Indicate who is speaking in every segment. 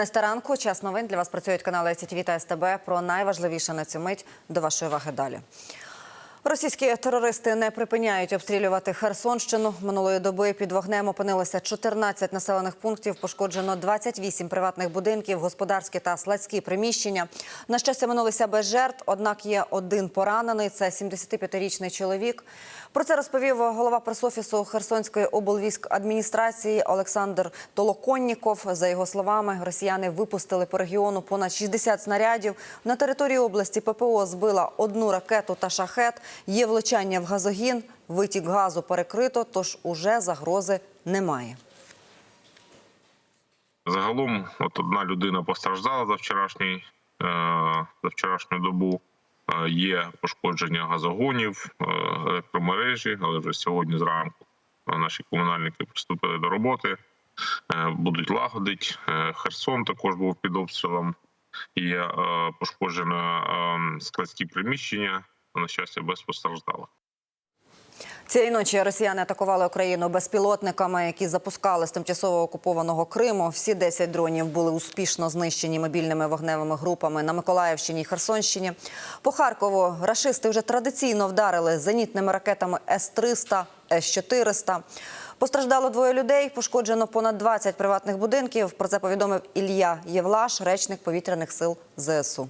Speaker 1: Ранку час новин для вас працюють канали СТВ та СТБ. Про найважливіше на цю мить до вашої уваги далі. Російські терористи не припиняють обстрілювати Херсонщину. Минулої доби під вогнем опинилося 14 населених пунктів. Пошкоджено 28 приватних будинків, господарські та складські приміщення. На щастя, минулися без жертв. Однак є один поранений. Це 75-річний чоловік. Про це розповів голова пресофісу Херсонської облвійськадміністрації Олександр Толоконніков. За його словами, росіяни випустили по регіону понад 60 снарядів. На території області ППО збила одну ракету та шахет. Є влучання в газогін, витік газу перекрито, тож уже загрози немає.
Speaker 2: Загалом, от одна людина постраждала за вчорашній е, за вчорашню добу. Е, Є пошкодження газогонів, е, електромережі, але вже сьогодні зранку е, наші комунальники приступили до роботи, будуть лагодити. Херсон також був під обстрілом. Є пошкоджено е, складські приміщення. На щастя, без постраждалих.
Speaker 1: Цієї ночі росіяни атакували Україну безпілотниками, які запускали з тимчасово окупованого Криму. Всі 10 дронів були успішно знищені мобільними вогневими групами на Миколаївщині і Херсонщині. По Харкову рашисти вже традиційно вдарили зенітними ракетами С-300, С-400. Постраждало двоє людей, пошкоджено понад 20 приватних будинків. Про це повідомив Ілля Євлаш, речник повітряних сил ЗСУ.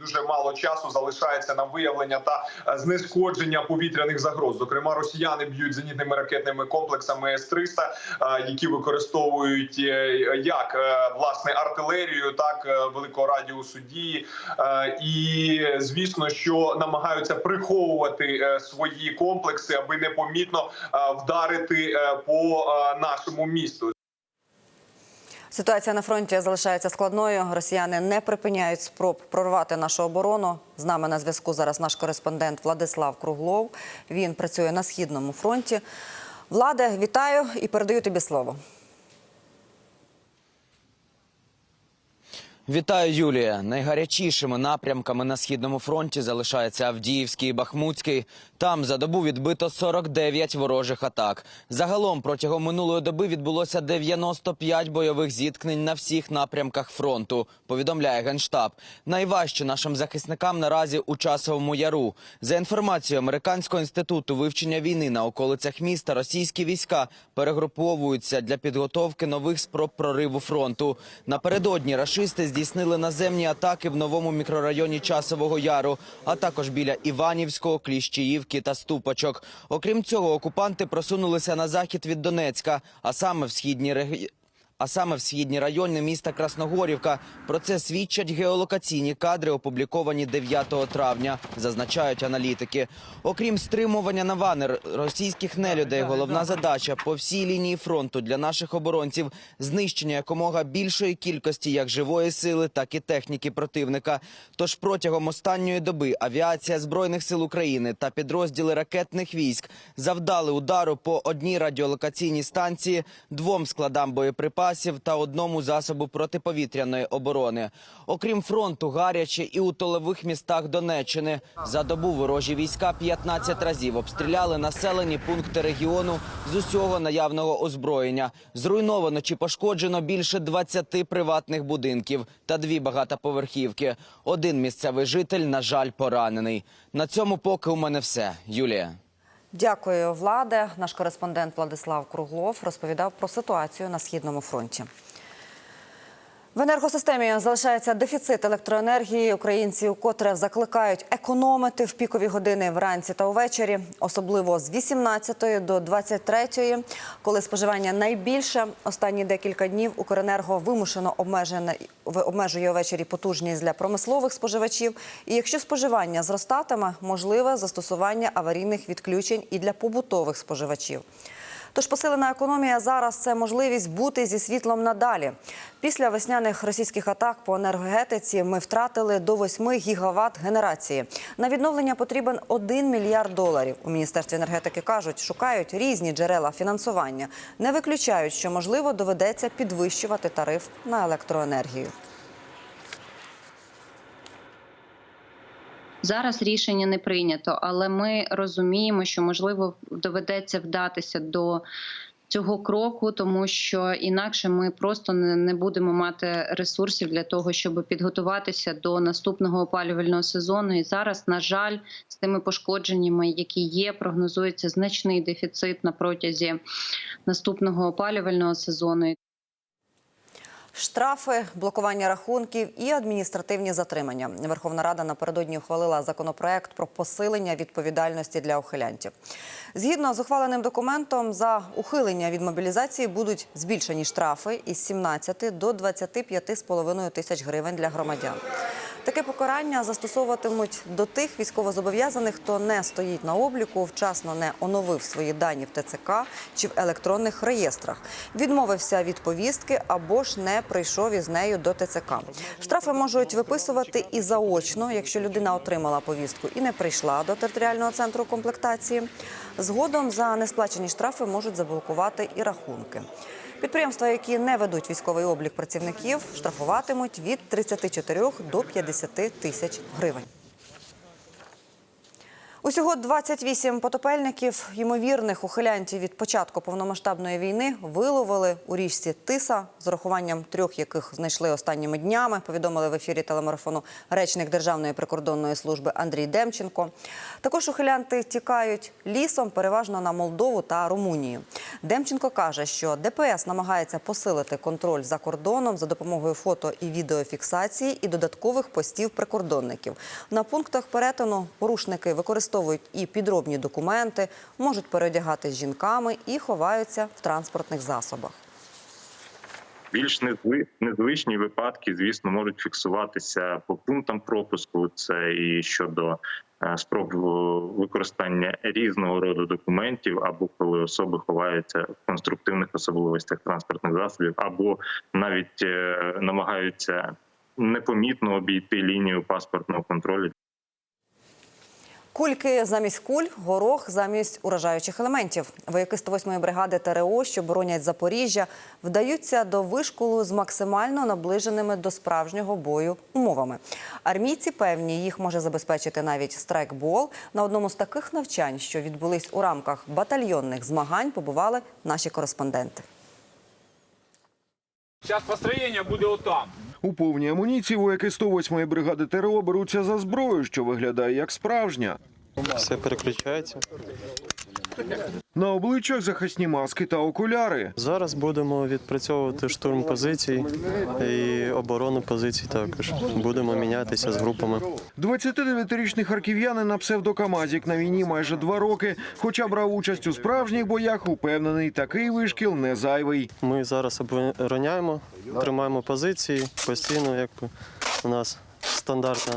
Speaker 3: Дуже мало часу залишається на виявлення та е, знешкодження повітряних загроз. Зокрема, росіяни б'ють зенітними ракетними комплексами С-300, е, які використовують е, як власне артилерію, так великого радіусу дії, і звісно, що намагаються приховувати свої комплекси, аби непомітно вдарити по нашому місту.
Speaker 1: Ситуація на фронті залишається складною. Росіяни не припиняють спроб прорвати нашу оборону. З нами на зв'язку зараз наш кореспондент Владислав Круглов. Він працює на східному фронті. Владе, вітаю і передаю тобі слово.
Speaker 4: Вітаю, Юлія. Найгарячішими напрямками на східному фронті залишається Авдіївський і Бахмутський. Там за добу відбито 49 ворожих атак. Загалом протягом минулої доби відбулося 95 бойових зіткнень на всіх напрямках фронту. Повідомляє генштаб. Найважче нашим захисникам наразі у часовому яру. За інформацією американського інституту вивчення війни на околицях міста, російські війська перегруповуються для підготовки нових спроб прориву фронту. Напередодні рашисти здійснили наземні атаки в новому мікрорайоні Часового Яру, а також біля Іванівського, Кліщіївки та Ступочок. Окрім цього, окупанти просунулися на захід від Донецька, а саме в східній регіоні. А саме в східні райони міста Красногорівка. Про це свідчать геолокаційні кадри, опубліковані 9 травня, зазначають аналітики. Окрім стримування навани російських нелюдей, головна задача по всій лінії фронту для наших оборонців знищення якомога більшої кількості як живої сили, так і техніки противника. Тож протягом останньої доби авіація збройних сил України та підрозділи ракетних військ завдали удару по одній радіолокаційній станції, двом складам боєприпасів та одному засобу протиповітряної оборони. Окрім фронту, гаряче і у тилових містах Донеччини. За добу ворожі війська 15 разів обстріляли населені пункти регіону з усього наявного озброєння. Зруйновано чи пошкоджено більше 20 приватних будинків та дві багатоповерхівки. Один місцевий житель, на жаль, поранений. На цьому поки у мене все. Юлія.
Speaker 1: Дякую, Владе. Наш кореспондент Владислав Круглов розповідав про ситуацію на східному фронті. В енергосистемі залишається дефіцит електроенергії. Українці вкотре закликають економити в пікові години вранці та увечері, особливо з 18 до 23, коли споживання найбільше. Останні декілька днів Укренерго вимушено обмежене обмежує увечері потужність для промислових споживачів. І якщо споживання зростатиме, можливе застосування аварійних відключень і для побутових споживачів. Тож посилена економія зараз це можливість бути зі світлом надалі. Після весняних російських атак по енергетиці ми втратили до 8 гігават генерації. На відновлення потрібен 1 мільярд доларів. У міністерстві енергетики кажуть, шукають різні джерела фінансування. Не виключають, що можливо доведеться підвищувати тариф на електроенергію.
Speaker 5: Зараз рішення не прийнято, але ми розуміємо, що можливо доведеться вдатися до цього кроку, тому що інакше ми просто не, будемо мати ресурсів для того, щоб підготуватися до наступного опалювального сезону. І зараз, на жаль, з тими пошкодженнями, які є, прогнозується значний дефіцит на протязі наступного опалювального сезону.
Speaker 1: Штрафи, блокування рахунків і адміністративні затримання. Верховна Рада напередодні ухвалила законопроект про посилення відповідальності для ухилянтів. Згідно з ухваленим документом, за ухилення від мобілізації будуть збільшені штрафи із 17 до 25,5 тисяч гривень для громадян. Таке покарання застосовуватимуть до тих військовозобов'язаних, хто не стоїть на обліку, вчасно не оновив свої дані в ТЦК чи в електронних реєстрах, відмовився від повістки або ж не прийшов із нею до ТЦК. Штрафи можуть виписувати і заочно, якщо людина отримала повістку і не прийшла до територіального центру комплектації. Згодом за несплачені штрафи можуть заблокувати і рахунки. Підприємства, які не ведуть військовий облік працівників, штрафуватимуть від 34 до 50 тисяч гривень. Усього 28 потопельників, ймовірних ухилянтів від початку повномасштабної війни, виловили у річці Тиса, з урахуванням трьох, яких знайшли останніми днями. Повідомили в ефірі телемарафону речник Державної прикордонної служби Андрій Демченко. Також ухилянти тікають лісом, переважно на Молдову та Румунію. Демченко каже, що ДПС намагається посилити контроль за кордоном за допомогою фото і відеофіксації і додаткових постів прикордонників. На пунктах перетину порушники використовують і підробні документи, можуть переодягатись жінками і ховаються в транспортних засобах.
Speaker 6: Більш незви- незвичні випадки, звісно, можуть фіксуватися по пунктам пропуску. Це і щодо е, спроб е, використання різного роду документів, або коли особи ховаються в конструктивних особливостях транспортних засобів, або навіть е, намагаються непомітно обійти лінію паспортного контролю.
Speaker 1: Кульки замість куль, горох замість уражаючих елементів. Вояки 108-ї бригади ТРО, що боронять Запоріжжя, вдаються до вишколу з максимально наближеними до справжнього бою умовами. Армійці певні, їх може забезпечити навіть страйкбол. На одному з таких навчань, що відбулись у рамках батальйонних змагань, побували наші кореспонденти.
Speaker 7: Зараз построєння буде отам.
Speaker 8: У повній амуніції вояки 108-ї бригади ТРО беруться за зброю, що виглядає як справжня.
Speaker 9: Все переключається.
Speaker 8: На обличчях захисні маски та окуляри.
Speaker 9: Зараз будемо відпрацьовувати штурм позицій і оборону позицій також. Будемо мінятися з групами.
Speaker 8: 29-річний харків'янин на псевдокамазік на війні майже два роки. Хоча брав участь у справжніх боях, упевнений, такий вишкіл не зайвий.
Speaker 9: Ми зараз обороняємо, тримаємо позиції. Постійно, якби у нас стандартна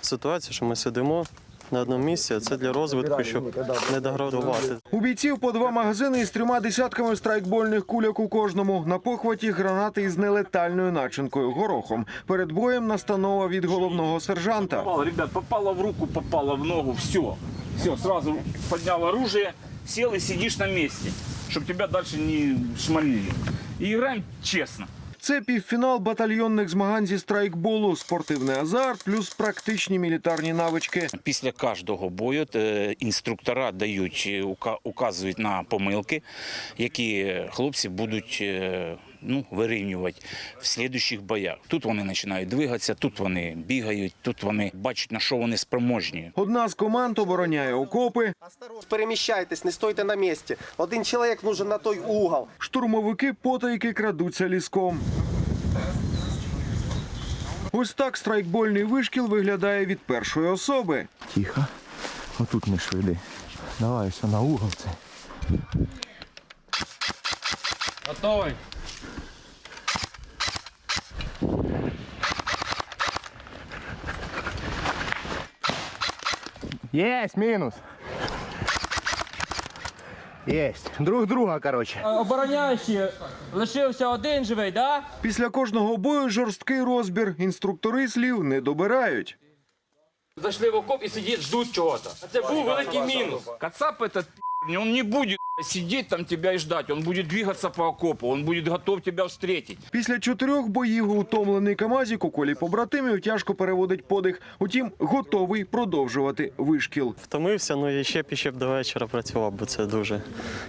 Speaker 9: ситуація, що ми сидимо на одному місці. а Це для розвитку, щоб не деградувати.
Speaker 8: У бійців по два магазини із трьома десятками страйкбольних куляк у кожному. На похваті гранати із нелетальною начинкою горохом. Перед боєм настанова від головного сержанта.
Speaker 7: Попало, ребят, попало в руку, попало в ногу, все. Все, сразу поднял оружие, сел и сидишь на месте, чтобы тебя дальше не шмалили. И играем честно.
Speaker 8: Це півфінал батальйонних змагань зі страйкболу, спортивний азарт, плюс практичні мілітарні навички.
Speaker 10: Після кожного бою е, інструктора дають е, указують на помилки, які хлопці будуть е, ну, вирівнювати в слідуючих боях. Тут вони починають двигатися, тут вони бігають, тут вони бачать на що вони спроможні.
Speaker 8: Одна з команд обороняє окопи,
Speaker 11: Переміщайтесь, не стойте на місці. Один чоловік нужен на той угол.
Speaker 8: штурмовики потайки крадуться ліском. Ось так страйкбольний вишкіл виглядає від першої особи.
Speaker 12: Тихо. Отут не швиди. Давай все на угол це. Єсть, мінус. Єсть. Друг друга, короче.
Speaker 13: Обороняючий лишився один живий, да?
Speaker 8: Після кожного бою жорсткий розбір. Інструктори слів не добирають.
Speaker 13: Зайшли в окоп і сидять, ждуть чого-то. А це був великий мінус.
Speaker 7: Кацап этот, он не будет Сидеть там тебя и ждать. Он будет двигаться по окопу, он будет готов тебя встретить.
Speaker 8: Після чотирьох боїв утомлений Камазік у колі побратимів тяжко переводить подих. Утім, готовий продовжувати вишкіл.
Speaker 9: Втомився, ну і ще б ще б до вечора працював, бо це дуже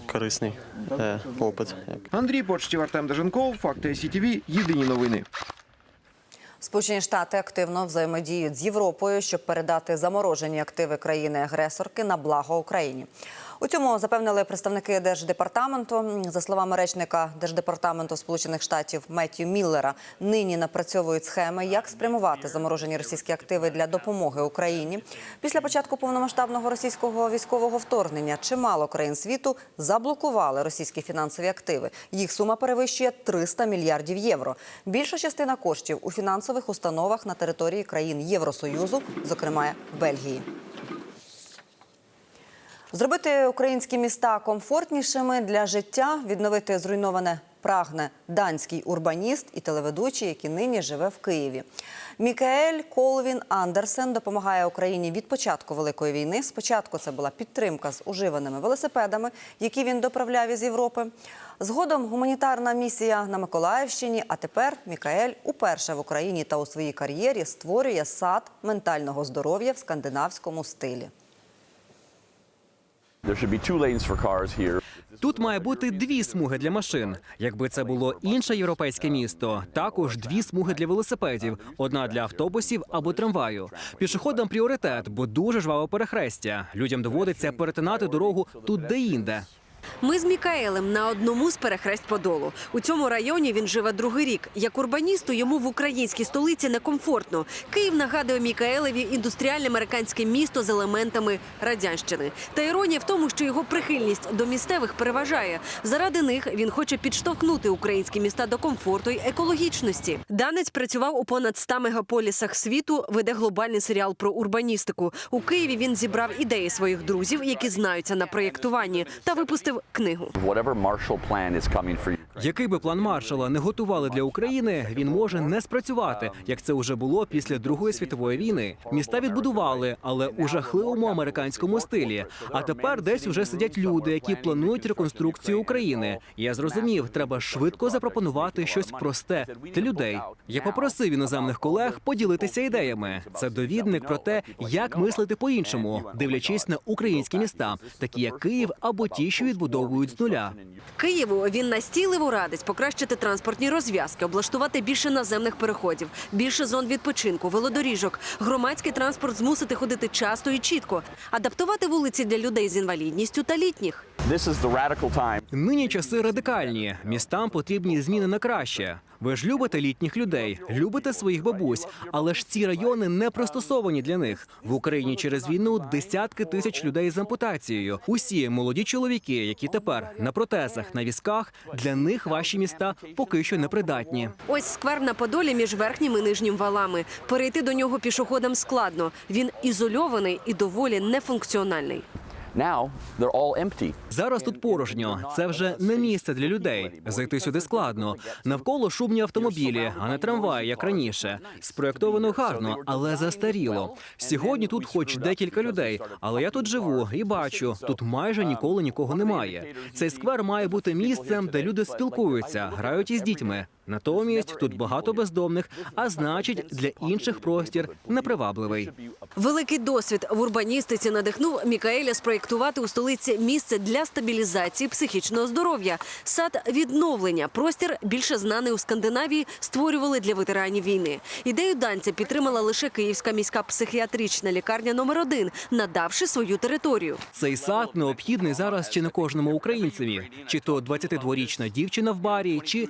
Speaker 9: корисний е, опит.
Speaker 8: Андрій Почтів, Артем Деженков, Факти СІТВ, Єдині новини.
Speaker 1: Сполучені Штати активно взаємодіють з Європою, щоб передати заморожені активи країни-агресорки на благо Україні. У цьому запевнили представники держдепартаменту. За словами речника держдепартаменту Сполучених Штатів Меттью Міллера, нині напрацьовують схеми, як спрямувати заморожені російські активи для допомоги Україні. Після початку повномасштабного російського військового вторгнення чимало країн світу заблокували російські фінансові активи. Їх сума перевищує 300 мільярдів євро. Більша частина коштів у фінансових установах на території країн Євросоюзу, зокрема Бельгії. Зробити українські міста комфортнішими для життя, відновити зруйноване прагне данський урбаніст і телеведучий, який нині живе в Києві. Мікаель Колвін Андерсен допомагає Україні від початку великої війни. Спочатку це була підтримка з уживаними велосипедами, які він доправляв із Європи. Згодом гуманітарна місія на Миколаївщині. А тепер Мікаель уперше в Україні та у своїй кар'єрі створює сад ментального здоров'я в скандинавському стилі.
Speaker 13: Тут має бути дві смуги для машин. Якби це було інше європейське місто, також дві смуги для велосипедів: одна для автобусів або трамваю. Пішоходам пріоритет, бо дуже жваве перехрестя. Людям доводиться перетинати дорогу тут де-інде.
Speaker 14: Ми з Мікаелем на одному з перехресть Подолу. У цьому районі він живе другий рік. Як урбаністу йому в українській столиці некомфортно. Київ нагадує Мікаелеві індустріальне американське місто з елементами радянщини. Та іронія в тому, що його прихильність до місцевих переважає. Заради них він хоче підштовхнути українські міста до комфорту й екологічності. Данець працював у понад 100 мегаполісах світу. Веде глобальний серіал про урбаністику. У Києві він зібрав ідеї своїх друзів, які знаються на проєктуванні, та випустив книгу.
Speaker 13: Який би план маршала не готували для України, він може не спрацювати, як це вже було після Другої світової війни. Міста відбудували, але у жахливому американському стилі. А тепер десь уже сидять люди, які планують реконструкцію України. Я зрозумів, треба швидко запропонувати щось просте для людей. Я попросив іноземних колег поділитися ідеями. Це довідник про те, як мислити по-іншому, дивлячись на українські міста, такі як Київ або ті, що відбудовують з нуля.
Speaker 14: Києву він настійливо радить покращити транспортні розв'язки, облаштувати більше наземних переходів, більше зон відпочинку, велодоріжок, громадський транспорт змусити ходити часто і чітко, адаптувати вулиці для людей з інвалідністю та літніх.
Speaker 13: Нині часи радикальні. Містам потрібні зміни на краще. Ви ж любите літніх людей, любите своїх бабусь, але ж ці райони не пристосовані для них. В Україні через війну десятки тисяч людей з ампутацією. Усі молоді чоловіки, які тепер на протезах, на візках, для них ваші міста поки що непридатні.
Speaker 14: Ось сквер на Подолі між верхнім і нижнім валами. Перейти до нього пішоходам складно. Він ізольований і доволі нефункціональний.
Speaker 13: Зараз тут порожньо. Це вже не місце для людей. Зайти сюди складно. Навколо шумні автомобілі, а не трамваї, як раніше. Спроєктовано гарно, але застаріло. Сьогодні тут хоч декілька людей, але я тут живу і бачу, тут майже ніколи нікого немає. Цей сквер має бути місцем, де люди спілкуються, грають із дітьми. Натомість тут багато бездомних, а значить, для інших простір непривабливий.
Speaker 14: Великий досвід в урбаністиці надихнув Мікаеля спроєктувати у столиці місце для стабілізації психічного здоров'я. Сад відновлення. Простір більше знаний у Скандинавії створювали для ветеранів війни. Ідею данця підтримала лише Київська міська психіатрична лікарня номер 1 надавши свою територію.
Speaker 13: Цей сад необхідний зараз чи не кожному українцеві, чи то 22-річна дівчина в барі, чи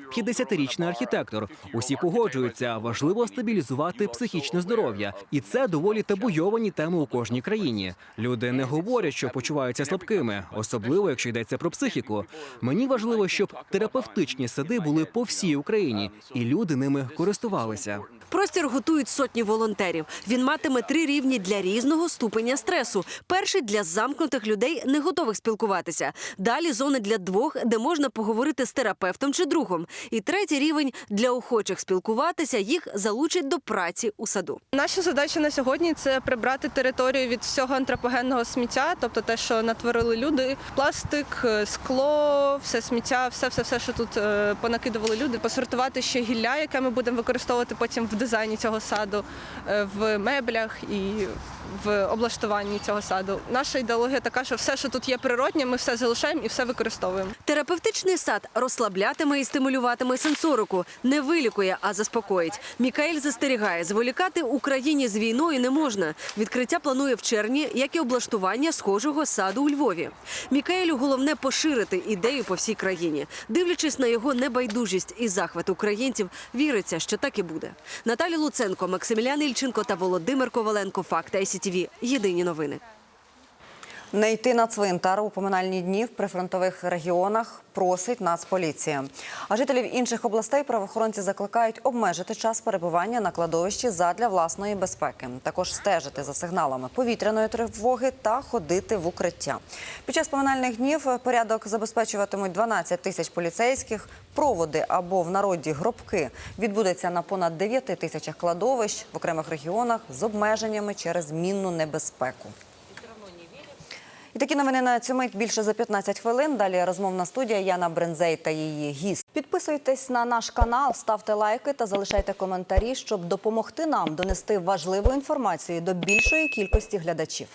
Speaker 13: 50-річний архітектор. Усі погоджуються, важливо стабілізувати психічне здоров'я, і це доволі табуйовані теми у кожній країні. Люди не говорять, що почуваються слабкими, особливо якщо йдеться про психіку. Мені важливо, щоб терапевтичні сади були по всій Україні, і люди ними користувалися.
Speaker 14: Простір готують сотні волонтерів. Він матиме три рівні для різного ступеня стресу. Перший для замкнутих людей, не готових спілкуватися. Далі зони для двох, де можна поговорити з терапевтом чи другом. І третій рівень для охочих спілкуватися. Їх залучать до праці у саду.
Speaker 15: Наша задача на сьогодні це прибрати територію від всього антропогенного сміття, тобто те, що натворили люди, пластик, е, скло, все сміття, все, все, все, що тут е, понакидували люди. Посортувати ще гілля, яке ми будемо використовувати потім в дизайні цього саду, е, в меблях і в облаштуванні цього саду. Наша ідеологія така, що все, що тут є природнє, ми все залишаємо і все використовуємо.
Speaker 14: Терапевтичний сад розслаблятиме і стимулюватиме сенсорику, не вилікує, а заспокоїть. Мікаель застерігає, зволікати Україні з війною не можна. Відкриття планує в червні, як і облаштування схожого саду у Львові. Мікаелю головне поширити ідею по всій країні. Дивлячись на його небайдужість і захват українців, віриться, що так і буде. Наталі Луценко, Максимілян Ільченко та Володимир Коваленко. Факти ICTV. Єдині новини.
Speaker 1: Не йти на цвинтар у поминальні дні в прифронтових регіонах просить Нацполіція. А жителів інших областей правоохоронці закликають обмежити час перебування на кладовищі задля власної безпеки. Також стежити за сигналами повітряної тривоги та ходити в укриття. Під час поминальних днів порядок забезпечуватимуть 12 тисяч поліцейських. Проводи або в народі гробки відбудеться на понад 9 тисячах кладовищ в окремих регіонах з обмеженнями через мінну небезпеку. І такі новини на цю мить більше за 15 хвилин. Далі розмовна студія Яна Брензей та її гість. Підписуйтесь на наш канал, ставте лайки та залишайте коментарі, щоб допомогти нам донести важливу інформацію до більшої кількості глядачів.